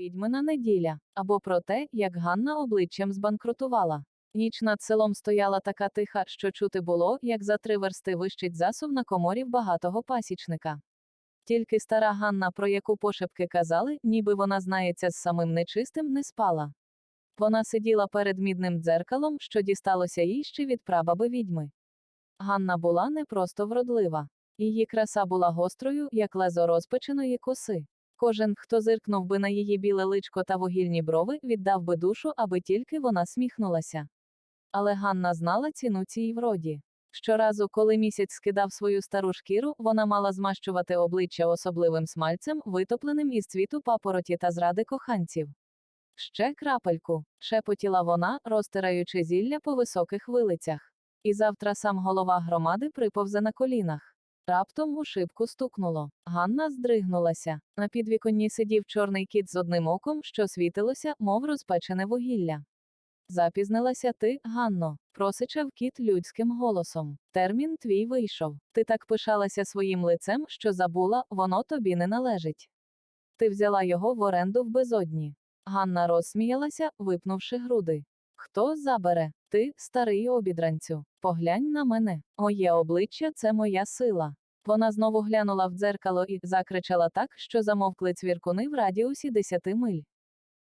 Відьмина неділя або про те, як Ганна обличчям збанкрутувала. Ніч над селом стояла така тиха, що чути було, як за три версти вищить засув на коморі в багатого пасічника. Тільки стара Ганна, про яку пошепки казали, ніби вона знається з самим нечистим, не спала. Вона сиділа перед мідним дзеркалом, що дісталося їй ще від прабаби відьми. Ганна була не просто вродлива. Її краса була гострою, як лезо розпеченої коси. Кожен, хто зиркнув би на її біле личко та вугільні брови, віддав би душу, аби тільки вона сміхнулася. Але Ганна знала ціну цій вроді. Щоразу, коли місяць скидав свою стару шкіру, вона мала змащувати обличчя особливим смальцем, витопленим із цвіту папороті та зради коханців. Ще крапельку, шепотіла вона, розтираючи зілля по високих вилицях. І завтра сам голова громади приповзе на колінах. Раптом у шибку стукнуло. Ганна здригнулася. На підвіконні сидів чорний кіт з одним оком, що світилося, мов розпечене вугілля. Запізнилася ти, Ганно, просичав кіт людським голосом. Термін твій вийшов. Ти так пишалася своїм лицем, що забула, воно тобі не належить. Ти взяла його в оренду в безодні. Ганна розсміялася, випнувши груди. Хто забере? Ти, старий обідранцю. Поглянь на мене. Моє обличчя це моя сила. Вона знову глянула в дзеркало і закричала так, що замовкли цвіркуни в радіусі десяти миль.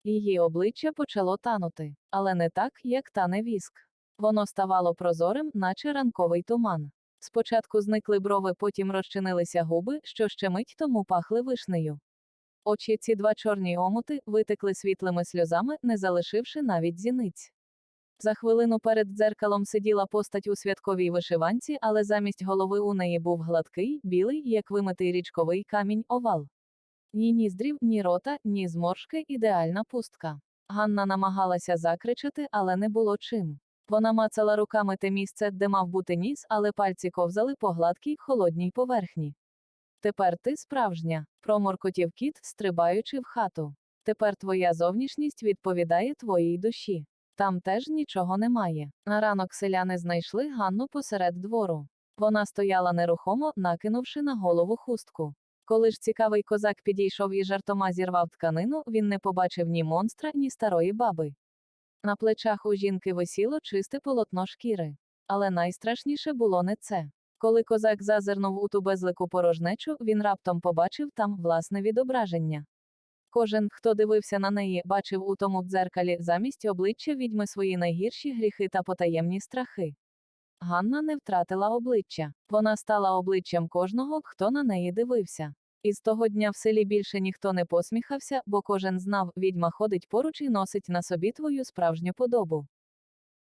Її обличчя почало танути, але не так, як тане віск. Воно ставало прозорим, наче ранковий туман. Спочатку зникли брови, потім розчинилися губи, що ще мить тому пахли вишнею. Очі ці два чорні омути витекли світлими сльозами, не залишивши навіть зіниць. За хвилину перед дзеркалом сиділа постать у святковій вишиванці, але замість голови у неї був гладкий, білий, як вимитий річковий камінь овал. Ні ніздрів, ні рота, ні зморшки, ідеальна пустка. Ганна намагалася закричати, але не було чим. Вона мацала руками те місце, де мав бути ніс, але пальці ковзали по гладкій, холодній поверхні. Тепер ти справжня, проморкотів кіт, стрибаючи в хату. Тепер твоя зовнішність відповідає твоїй душі. Там теж нічого немає. На ранок селяни знайшли Ганну посеред двору. Вона стояла нерухомо, накинувши на голову хустку. Коли ж цікавий козак підійшов і жартома зірвав тканину, він не побачив ні монстра, ні старої баби. На плечах у жінки висіло чисте полотно шкіри. Але найстрашніше було не це. Коли козак зазирнув у ту безлику порожнечу, він раптом побачив там власне відображення. Кожен, хто дивився на неї, бачив у тому дзеркалі замість обличчя відьми свої найгірші гріхи та потаємні страхи. Ганна не втратила обличчя. Вона стала обличчям кожного, хто на неї дивився. І з того дня в селі більше ніхто не посміхався, бо кожен знав, відьма ходить поруч і носить на собі твою справжню подобу.